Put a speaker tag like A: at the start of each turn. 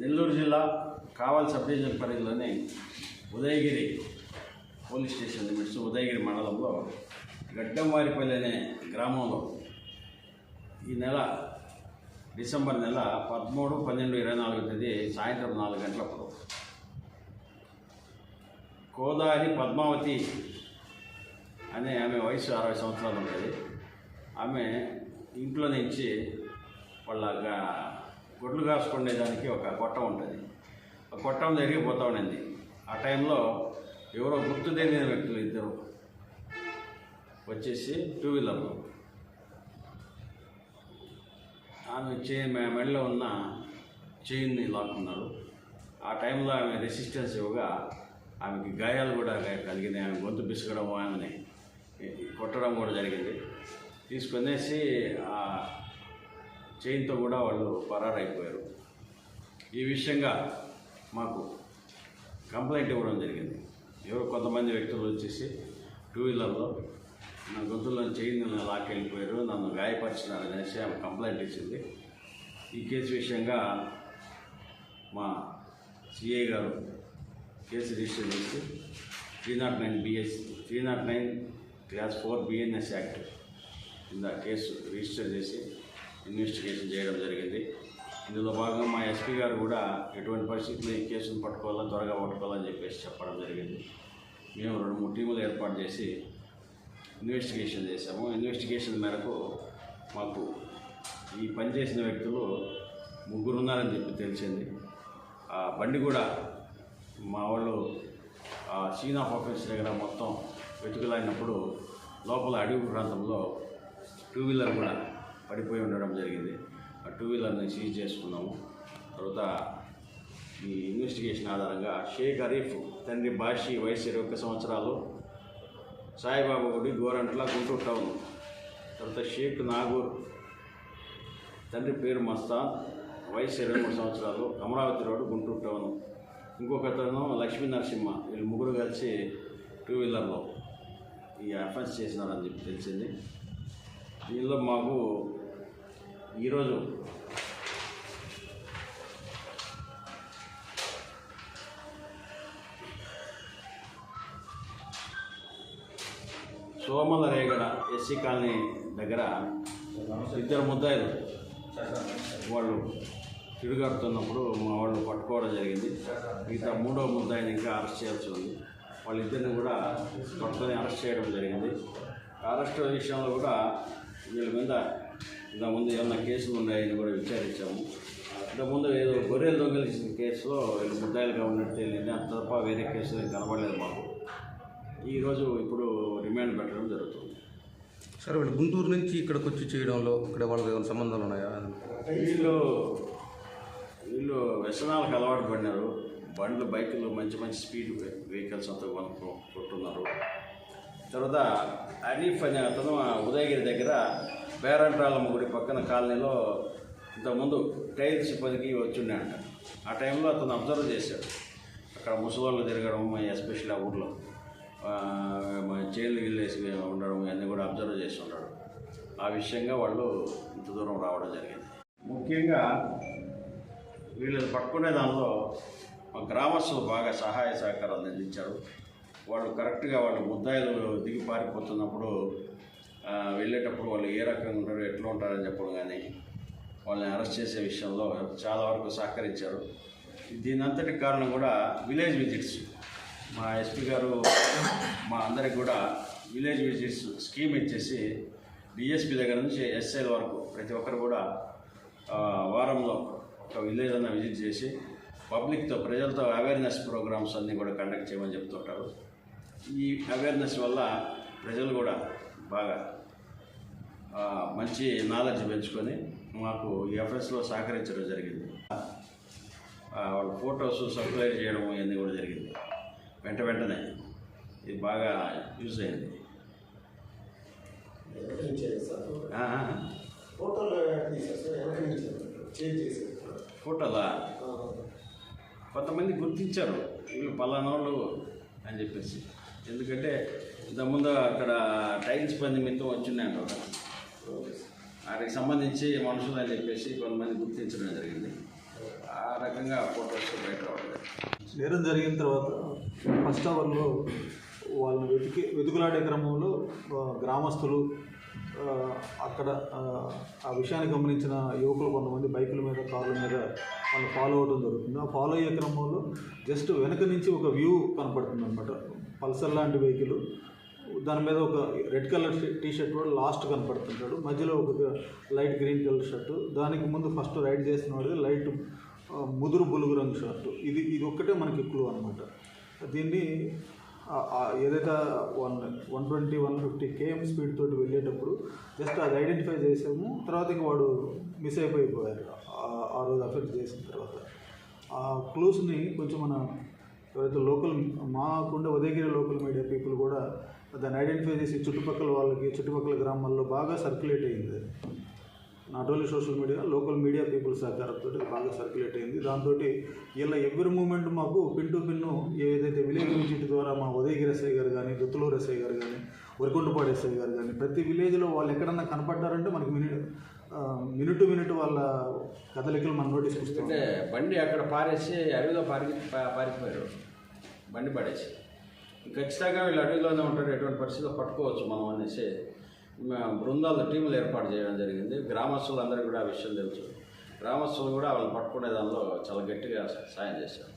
A: నెల్లూరు జిల్లా కావల్ sub division పరిధిలోని Udayagiri police station limits Udayagiri మండలంలో గడ్డంవారిపల్లి అనే గ్రామంలో ఈ నెల డిసెంబర్ నెల పదమూడు పన్నెండు ఇరవై నాలుగో తేదీ సాయంత్రం నాలుగు గంటలప్పుడు కోదారి పద్మావతి అనే ఆమె వయసు అరవై సంవత్సరాలు ఉండేది. ఆమె ఇంట్లో నుంచి వాళ్ళ గుడ్లు కాసుకునేదానికి ఒక గొట్టం ఉంటుంది. ఆ గొట్టం దగ్గరికి పోతా ఉండింది. ఆ టైంలో ఎవరో గుర్తు తెలియని వ్యక్తులు ఇద్దరు వచ్చేసి టూ వీలర్లో ఆమె చే మెడలో ఉన్న చైన్ని లాక్కున్నారు. ఆ టైంలో ఆమె రెసిస్టెన్స్ ఇవ్వగా ఆమెకి గాయాలు కూడా కలిగినాయి. ఆమె గొంతు పిసకడం ఆమెని కొట్టడం కూడా జరిగింది. తీసుకునేసి ఆ చైన్తో కూడా వాళ్ళు పరారైపోయారు. ఈ విషయంగా మాకు కంప్లైంట్ ఇవ్వడం జరిగింది. ఎవరు కొంతమంది వ్యక్తులు వచ్చేసి టూ వీలర్లో నా గొంతులో చైన్ లాక్కెళ్ళిపోయారు నన్ను గాయపరిచినారు అనేసి ఆమె కంప్లైంట్ ఇచ్చింది. ఈ కేసు విషయంగా మా సిఐ గారు కేసు రిజిస్టర్ చేసి three not nine BS three not nine class four BNS act కింద కేసు రిజిస్టర్ చేసి ఇన్వెస్టిగేషన్ చేయడం జరిగింది. ఇందులో భాగంగా మా ఎస్పీ గారు కూడా ఎటువంటి పరిస్థితుల్లో ఈ కేసును పట్టుకోవాలని త్వరగా పట్టుకోవాలని చెప్పేసి చెప్పడం జరిగింది. మేము రెండు మూడు టీములు ఏర్పాటు చేసి ఇన్వెస్టిగేషన్ చేశాము. ఇన్వెస్టిగేషన్ మేరకు మాకు ఈ పని చేసిన వ్యక్తులు ముగ్గురు ఉన్నారని చెప్పి తెలిసింది. ఆ బండి కూడా మా వాళ్ళు సీన్ ఆఫ్ ఆఫీస్ దగ్గర మొత్తం వెతుకులాడినప్పుడు లోపల అడవి ప్రాంతంలో టూ వీలర్ కూడా పడిపోయి ఉండడం జరిగింది. ఆ టూ వీలర్ని సీజ్ చేసుకున్నాము. తర్వాత ఈ ఇన్వెస్టిగేషన్ ఆధారంగా షేక్ హరీఫ్ తండ్రి బాషి వయసు ఇరవై ఒక్క సంవత్సరాలు సాయిబాబా గుడి గోరంట్ల గుంటూరు టౌన్. తర్వాత షేక్ నాగూర్ తండ్రి పేరు మస్తాన్ వయసు ఇరవై మూడు సంవత్సరాలు అమరావతి రోడ్డు గుంటూరు టౌన్. ఇంకొక అతను లక్ష్మీ నరసింహ వీళ్ళు ముగ్గురు కలిసి టూ వీలర్లో ఈ అఫెన్స్ చేసినారని చెప్పి తెలిసింది. దీనిలో మాకు ఈరోజు సోమల రేగడ ఎస్సీ కాలనీ దగ్గర ఇద్దరు ముద్దాయిలు వాళ్ళు తిరుగాడుతున్నప్పుడు మా వాళ్ళు పట్టుకోవడం జరిగింది. మిగతా మూడో ముద్దాయిని ఇంకా అరెస్ట్ చేయాల్సి ఉంది. వాళ్ళిద్దరిని కూడా పట్టుకొని అరెస్ట్ చేయడం జరిగింది. అరెస్ట్ విషయంలో కూడా వీళ్ళ మీద ఇంతకుముందు ఏమన్నా కేసులు ఉన్నాయని కూడా విచారించాము. ఇంతకుముందు ఏదో గొర్రెలు దొంగిలించిన కేసులో వీళ్ళు ముద్దాయిలుగా ఉన్నట్టు తెలియదు అంత తప్ప వేరే కేసులు ఏం కనబడలేదు మాకు. ఈరోజు ఇప్పుడు రిమాండ్ పెట్టడం జరుగుతుంది.
B: సార్ వీళ్ళు గుంటూరు నుంచి ఇక్కడికి వచ్చి చేయడంలో ఇక్కడ వాళ్ళకి ఏమైనా సంబంధాలు ఉన్నాయా?
A: వీళ్ళు వీళ్ళు వ్యసనాలకు అలవాటు పడినారు. బండ్లు బైకులు మంచి మంచి స్పీడ్ వెహికల్స్ అంతా కొట్టున్నారు. తర్వాత అరీఫ్ అనే అతను ఉదయగిరి దగ్గర బేరంట్రాలమ్మ గుడి పక్కన కాలనీలో ఇంతకుముందు టైల్స్ పదికి వచ్చిండంట. ఆ టైంలో అతను అబ్జర్వ్ చేశాడు. అక్కడ ముసలోళ్ళు తిరగడం ఎస్పెషల్ ఆ ఊర్లో. చైన్లు గిల్లేసి ఉండడం ఇవన్నీ కూడా అబ్జర్వ్ చేసి ఉండడం ఆ విషయంగా వాళ్ళు ఇంత దూరం రావడం జరిగింది. ముఖ్యంగా వీళ్ళని పట్టుకునే దానిలో మా గ్రామస్తులు బాగా సహాయ సహకారాలు అందించారు. వాళ్ళు కరెక్ట్గా వాళ్ళు ముద్దాయిలు దిగి పారిపోతున్నప్పుడు వెళ్ళేటప్పుడు వాళ్ళు ఏ రకంగా ఉంటారు ఎట్లా ఉంటారని చెప్పడం కానీ వాళ్ళని అరెస్ట్ చేసే విషయంలో చాలా వరకు సహకరించారు. దీని అంతటి కారణం కూడా విలేజ్ విజిట్స్. మా ఎస్పీ గారు మా అందరికి కూడా విలేజ్ విజిట్స్ స్కీమ్ ఇచ్చేసి డిఎస్పీ దగ్గర నుంచి ఎస్ఐల వరకు ప్రతి ఒక్కరు కూడా వారంలో ఒక విలేజ్ అన్న విజిట్ చేసి పబ్లిక్తో ప్రజలతో అవేర్నెస్ ప్రోగ్రామ్స్ అన్నీ కూడా కండక్ట్ చేయమని చెప్తుంటారు. ఈ అవేర్నెస్ వల్ల ప్రజలు కూడా బాగా మంచి నాలెడ్జ్ పెంచుకొని మాకు ఎఫ్ఎస్లో సహకరించడం జరిగింది. వాళ్ళ ఫొటోస్ సప్లై చేయడం ఇవన్నీ కూడా జరిగింది. వెంట వెంటనే ఇది బాగా యూజ్ అయింది.
C: ఫోటోలు
A: ఫోటోలా కొంతమంది గుర్తించారు. వీళ్ళు పలానోళ్ళు అని చెప్పేసి. ఎందుకంటే ఇంతకుముందు అక్కడ టైల్స్ పని నిమిత్తం వచ్చిన్నాయంట ఒకరు. వాటికి సంబంధించి మనుషులు అని చెప్పేసి కొంతమంది గుర్తించడం జరిగింది. ఆ రకంగా ఫోటోస్ బయట రావట్లేదు.
D: నేరం జరిగిన తర్వాత ఫస్ట్ అవర్లో వాళ్ళని వెతికి వెతుకులాడే క్రమంలో గ్రామస్తులు అక్కడ ఆ, ఆ విషయాన్ని గమనించిన యువకులు కొంతమంది బైకుల మీద కార్ల మీద వాళ్ళు ఫాలో అవడం జరుగుతుంది. ఆ ఫాలో అయ్యే క్రమంలో జస్ట్ వెనక నుంచి ఒక వ్యూ కనపడుతుంది అనమాట పల్సర్ లాంటి వెహికల్. దాని మీద ఒక రెడ్ కలర్ టీ షర్ట్ వాడు లాస్ట్ కనపడుతుంటాడు. మధ్యలో ఒక లైట్ గ్రీన్ కలర్ షర్టు. దానికి ముందు ఫస్ట్ రైడ్ చేసిన వాడిది లైట్ ముదురు బులుగు రంగు షర్టు. ఇది ఇది ఒక్కటే మనకి క్లూ అనమాట దీన్ని ఏదైతే one one twenty one fifty KM speed తోటి వెళ్ళేటప్పుడు జస్ట్ అది ఐడెంటిఫై చేసాము. తర్వాత ఇంక వాడు మిస్ అయిపోయిపోయారు. ఆ- ఆ రోజు అఫెక్ట్ చేసిన తర్వాత. ఆ క్లూస్ని కొంచెం మన ఎవరైతే లోకల్ మాకుండే ఉదయగిరి లోకల్ మీడియా పీపుల్ కూడా దాన్ని ఐడెంటిఫై చేసి చుట్టుపక్కల వాళ్ళకి చుట్టుపక్కల గ్రామాల్లో బాగా సర్క్యులేట్ అయ్యింది not only social media local media people సహకారంతో బాగా సర్క్యులేట్ అయింది. దాంతో ఇలా ఎవరి మూమెంట్ మాకు పిన్ టు పిన్ను ఏదైతే విలేజ్ విజిట్ ద్వారా మా ఉదయగిరి ఎస్ఐ గారు కానీ దుత్తులూరు ఎస్ఐ గారు కానీ వరికొండపాడు ఎస్ఐ గారు కానీ ప్రతి విలేజ్లో వాళ్ళు ఎక్కడన్నా కనపడ్డారంటే మనకి మినిట్ మినిట్ టు మినిట్ వాళ్ళ కదలికలు మన నోటీస్కి వస్తాం
A: అంటే బండి అక్కడ పారేసి అడవిలో పారి పారిపోయారు. బండి పడేసి. ఖచ్చితంగా వీళ్ళు అడవిలోనే ఉంటారు ఎటువంటి పరిస్థితిలో పట్టుకోవచ్చు మనం అనేసి బృందాలు టీములు ఏర్పాటు చేయడం జరిగింది. గ్రామస్తులందరికీ కూడా ఆ విషయం తెలుసు. గ్రామస్తులు కూడా వాళ్ళని పట్టుకునే దానిలో చాలా గట్టిగా సాయం చేశారు.